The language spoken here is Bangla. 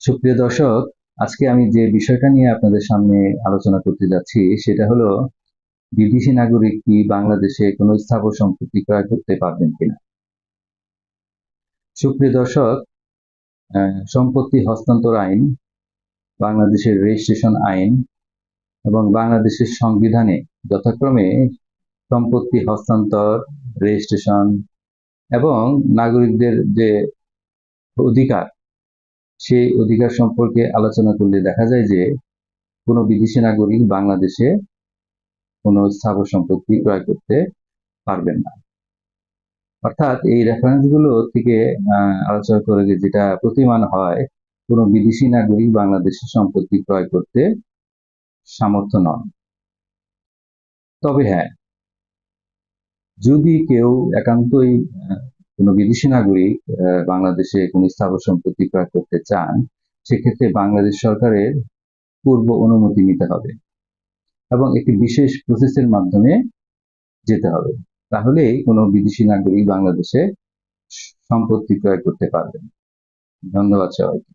সুপ্রিয় দর্শক, আজকে আমি যে বিষয়টা নিয়ে আপনাদের সামনে আলোচনা করতে যাচ্ছি, সেটা হলো বিদেশি নাগরিক কি বাংলাদেশে কোনো স্থাবর সম্পত্তি ক্রয় করতে পারবেন কিনা? সুপ্রিয় দর্শক সম্পত্তি হস্তান্তর আইন, বাংলাদেশের রেজিস্ট্রেশন আইন এবং বাংলাদেশের সংবিধানে যথাক্রমে সম্পত্তি হস্তান্তর, রেজিস্ট্রেশন এবং নাগরিকদের যে অধিকার সেই অধিকার সম্পর্কে আলোচনা করলে দেখা যায় যে কোনো বিদেশি নাগরিক বাংলাদেশে কোনো স্থাবর সম্পত্তি ক্রয় করতে পারবেন না। অর্থাৎ এই রেফারেন্সগুলো থেকে আলোচনা করে যেটা প্রতিমান হয়, কোনো বিদেশি নাগরিক বাংলাদেশে সম্পত্তি ক্রয় করতে সামর্থ্য নন। তবে হ্যাঁ যদি কেউ একান্তই কোনো বিদেশি নাগরিক বাংলাদেশে কোনো স্থাবর সম্পত্তি ক্রয় করতে চান, সেক্ষেত্রে বাংলাদেশ সরকারের পূর্ব অনুমতি নিতে হবে এবং একটি বিশেষ প্রসেসের মাধ্যমে যেতে হবে। তাহলেই কোনো বিদেশি নাগরিক বাংলাদেশে সম্পত্তি ক্রয় করতে পারবেন। ধন্যবাদ সবাইকে।